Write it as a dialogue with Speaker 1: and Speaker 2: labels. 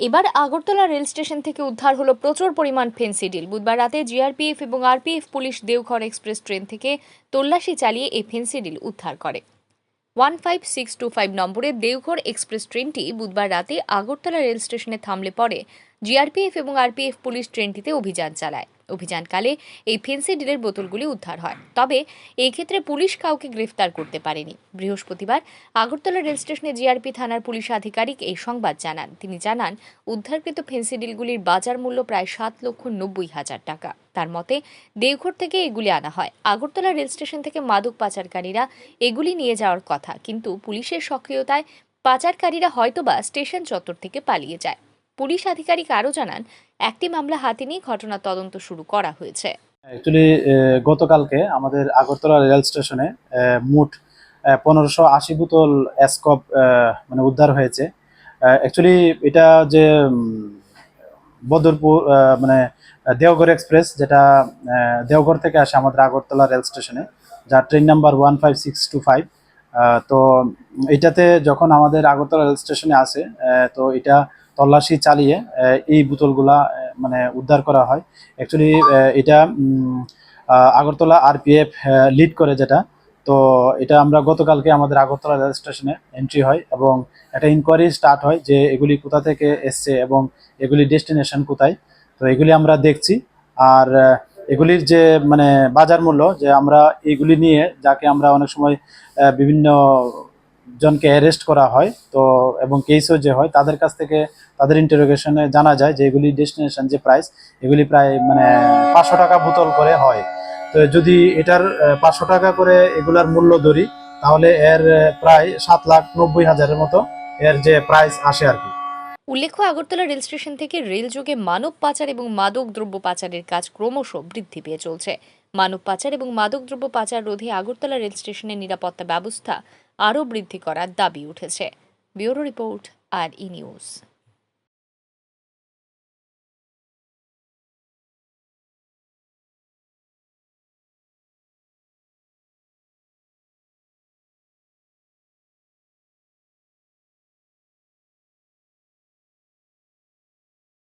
Speaker 1: এবার Agartala rail station থেকে উদ্ধার হলো প্রচুর পরিমাণ ফেন্সিডিল বুধবার রাতে জিআরপিএফ এবং RPF police Deoghar express train থেকে তল্লাশি চালিয়ে এই ফেন্সিডিল উদ্ধার করে। One five six two five নম্বরের দেওঘর এক্সপ্রেস ট্রেনটি বুধবার রাতে আগরতলা রেল স্টেশনে থামলে পরে জিআরপিএফ এবং আরপিএফ পুলিশ ট্রেনটিতে অভিযান চালায়। অভিযানকালে এই ফেন্সিডিলের বোতলগুলি উদ্ধার হয়। তবে এই ক্ষেত্রে পুলিশ কাউকে গ্রেফতার করতে পারেনি। বৃহস্পতিবার আগরতলা রেল স্টেশনে জিআরপি থানার পুলিশ আধিকারিক এই সংবাদ জানান। তিনি জানান, উদ্ধারকৃত ফেন্সিডিলগুলির বাজার মূল্য প্রায় সাত লক্ষ নব্বই হাজার টাকা। তার মতে, দেওঘর থেকে এগুলি আনা হয়। আগরতলা রেল স্টেশন থেকে মাদক পাচারকারীরা এগুলি নিয়ে যাওয়ার কথা। কিন্তু পুলিশের সক্রিয়তায় পাচারকারীরা হয়তোবা স্টেশন চত্বর থেকে পালিয়ে যায়। পুলিশ আধিকারিক আরও জানান, একটি মামলা হাতে নিয়ে ঘটনার তদন্ত শুরু করা হয়েছে।
Speaker 2: অ্যাকচুয়ালি গতকালকে আমাদের আগরতলা রেল স্টেশনে মোট পনেরোশো আশি বোতল অ্যাসকপ মানে উদ্ধার হয়েছে। অ্যাকচুয়ালি এটা যে বদরপুর মানে দেওঘর এক্সপ্রেস, যেটা দেওঘর থেকে আসে আমাদের আগরতলা রেল স্টেশনে, যার train number one five six two five. তো, এটাতে যখন আমাদের আগরতলা রেল স্টেশনে আসে তো এটা তল্লাশি চালিয়ে এই বোতলগুলা মানে উদ্ধার করা হয়। অ্যাকচুয়ালি এটা আগরতলা আরপিএফ লিড করে যেটা। তো এটা আমরা গতকালকে আমাদের আগরতলা রেল স্টেশনে এন্ট্রি হয় এবং একটা ইনকোয়ারি স্টার্ট হয় যে এগুলি কোথা থেকে এসছে এবং এগুলি ডেস্টিনেশন কোথায়। তো এগুলি আমরা দেখছি। আর এগুলির যে মানে বাজার মূল্য যে আমরা এগুলি নিয়ে, যাকে আমরা অনেক সময় বিভিন্ন জনকে অ্যারেস্ট করা হয়, তো এবং কেসও যে হয়, তাদের কাছ থেকে তাদের ইন্টারোগেশনে জানা যায় যে এগুলি ডেস্টিনেশন যে প্রাইস এগুলি প্রায় মানে পাঁচশো টাকা বোতল করে হয়। তো যদি এটার পাঁচশো টাকা করে এগুলার মূল্য ধরি, তাহলে এর প্রায় সাত লাখ নব্বই হাজারের মতো এর যে প্রাইস আসে আর কি।
Speaker 1: উল্লেখ্য, আগরতলা রেল স্টেশন থেকে রেলযোগে মানব পাচার এবং মাদক দ্রব্য পাচারের কাজ ক্রমশ বৃদ্ধি পেয়ে চলছে। মানব পাচার এবং মাদক দ্রব্য পাচার রোধে আগরতলা রেল স্টেশনের নিরাপত্তা ব্যবস্থা আরও বৃদ্ধি করার দাবি উঠেছে। Bureau report R E news.